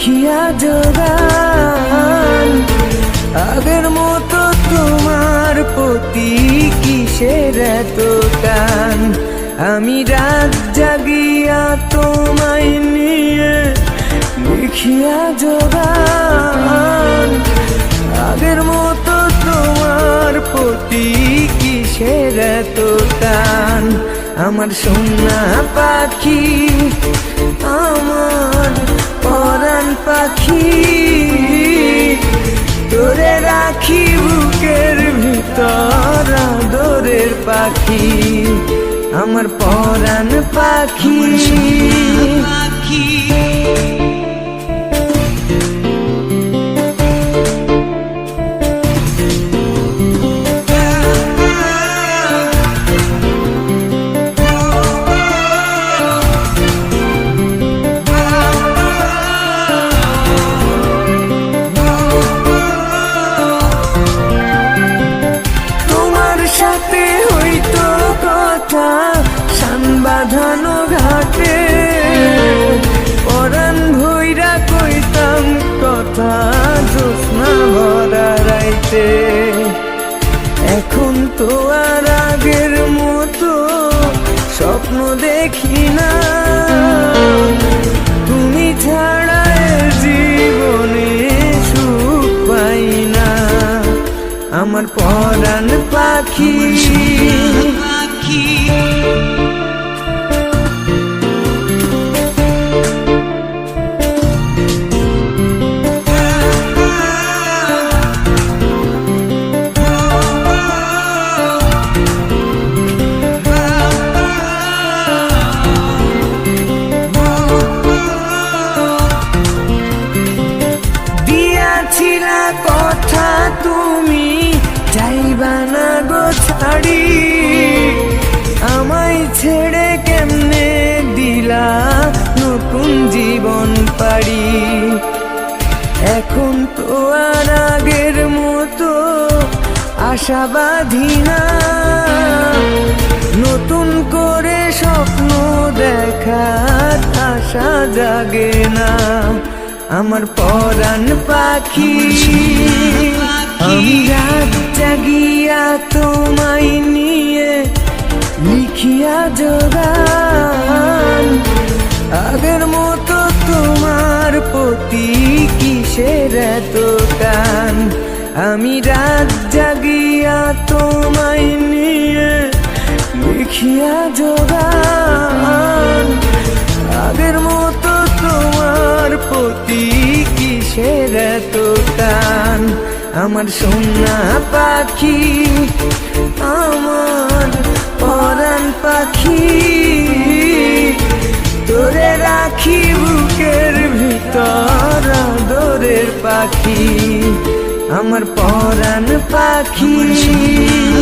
হিয়া জোগান আগের মতো তোমার প্রতি কিসের এত টান? আমি রাত জাগিয়া তোমায় নিয়ে দেখিয়া জোগান আগের মতো তোমার প্রতি কিসের এত টান? আমার সোনা পাখি আমার পাখি আমার পরাণ পাখি। পাখি। জ্যোৎস্না ভরা রাইতে, এখন তো আর আগের মতো স্বপ্ন দেখি না। তুমি ছাড়া জীবনে সুখ পাই না। আমার পরাণ পাখি পাখি। আর আগের মতো আশাবাদী না। নতুন করে স্বপ্ন দেখার আশা জাগে না। আমার পরাণ পাখি, আমি রাত জাগিয়া তোমায় নিয়ে লিখিয়া জগান। আগের মতো কিসের এত টান। আমি রাত জাগিয়া তোমায় নিয়ে লিখিয়া জগান। আগের মতো তোমার প্রতি কিসের এত টান? আমার সোনা পাখি, আমার পরাণ পাখি। তোরে রাখি বুকের ভিতর। পাখি আমার পরাণ পাখি পাখি